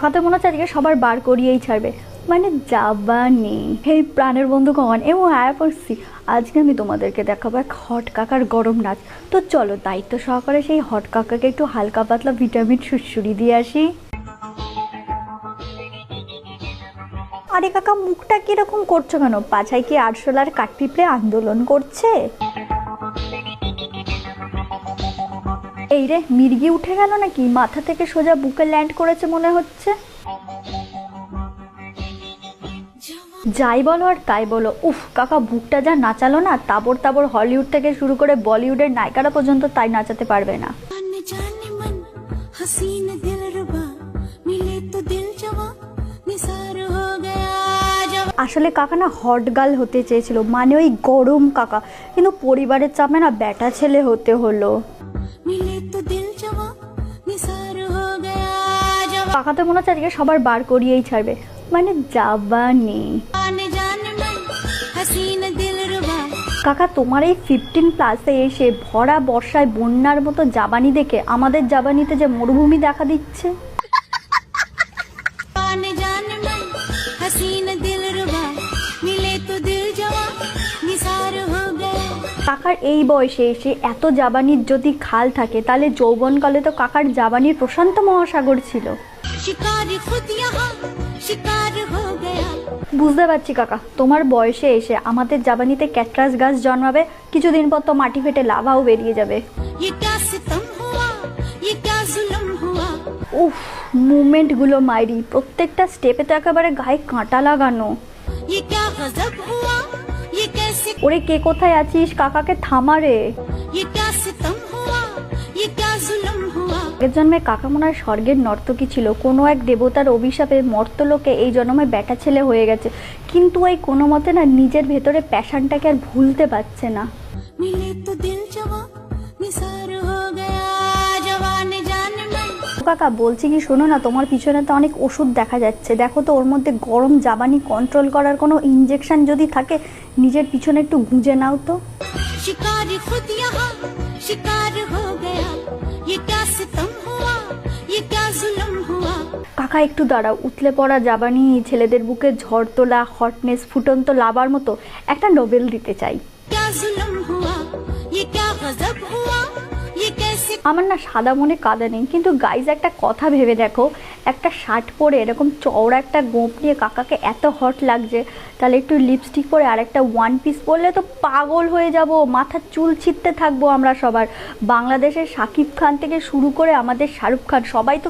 কথা মনে হচ্ছে আজকে সবার বার করিয়েই ছাড়বে। মানে যাবা নেই হেই প্রাণের বন্ধু বন্ধুগণ এবং আয়াপসি আজকে আমি তোমাদেরকে দেখাবো এক হট কাকার গরম নাচ। তো চলো, দায়িত্ব সহকারে সেই হট কাকাকে একটু হালকা পাতলা ভিটামিন, সুড়সুড়ি দিয়ে আসি। আরে কাকা, মুখটা কীরকম করছ কেন? পাছায় কি আরশোলার কাঠপিপড়ে আন্দোলন করছে? এই রে মির্গি উঠে গেল নাকি? মাথা থেকে সোজা বুকে ল্যান্ড করেছে মনে হচ্ছে। যাই বলো আর তাই বলো। উফ কাকা বুকটা যা নাচালো না তাবর তাবর হলিউড থেকে শুরু করে বলিউডের নায়িকারা পর্যন্ত তাই নাচাতে পারবে না। আসলে কাকা না হট গার্ল হতে চেয়েছিল মানে ওই গরম কাকা। কিন্তু পরিবারের চাপে না ব্যাটা ছেলে হতে হলো। পাকাতে মনে হচ্ছে আজকে সবার বার করিয়েই ছাড়বে। মানে যাবা নেই। কাকা তোমার এই ফিফটিন প্লাসে এসে ভরা বর্ষায় বন্যার মতো জাবানি দেখে আমাদের জাবানিতে যে মরুভূমি দেখা দিচ্ছে? কাকার এই বয়সে এসে এত জাবানির যদি খাল থাকে তাহলে যৌবনকালে তো কাকার জাবানির প্রশান্ত মহাসাগর ছিল। বুঝতে পারছি কাকা তোমার বয়সে এসে আমাদের জাবানিতে ক্যাটরাস গাছ জন্মাবে কিছুদিন পর তো মাটি ফেটে লাভাও বেরিয়ে যাবে। উফ মুভমেন্টগুলো মাইরি প্রত্যেকটা স্টেপে তো একেবারে গায়ে কাঁটা লাগানো। ওরে কে কোথায় আছিস? কাকাকে থামারে আগের জন্মে কাকামোনার স্বর্গের নর্তকী ছিল। কোনো এক দেবতার অভিশাপে মর্তলোকে এই জন্মে ব্যাটা ছেলে হয়ে গেছে। কিন্তু এই কোনো মতে না নিজের ভেতরে প্যাশনটাকে আর ভুলতে পারছে না। মিলে তো দিল জবা নিসার কাকা বলছি কি শোনো না তোমার পিছনে তো অনেক ওষুধ দেখা যাচ্ছে দেখো তো ওর মধ্যে গরম জাবানি কন্ট্রোল করার কোনো ইঞ্জেকশন যদি থাকে নিজের পিছনে একটু গুঁজে নাও তো शिकार खुद यहाँ शिकार हो गया ये क्या सितम हुआ ये क्या जुल्म हुआ কাকা একটু দাঁড়াও উতলে পড়া জাবানি ছেলেদের বুকে ঝড় তোলা হটনেস ফুটন্ত লাভার মতো একটা নোবেল দিতে চাই क्या जुल्म हुआ ये क्या गजब हुआ ये कैसे আমার না সাদা মনে কাদা নেই। কিন্তু গাইজ একটা কথা ভেবে দেখো, একটা শার্ট পরে এরকম চওড়া একটা গোপ নিয়ে কাকাকে এত হট লাগছে, তাহলে একটু লিপস্টিক পরে আর একটা ওয়ান পিস পরলে তো পাগল হয়ে যাব মাথার চুল ছিটতে থাকব আমরা সবার। বাংলাদেশের শাকিব খান থেকে শুরু করে আমাদের শাহরুখ খান, সবাই তো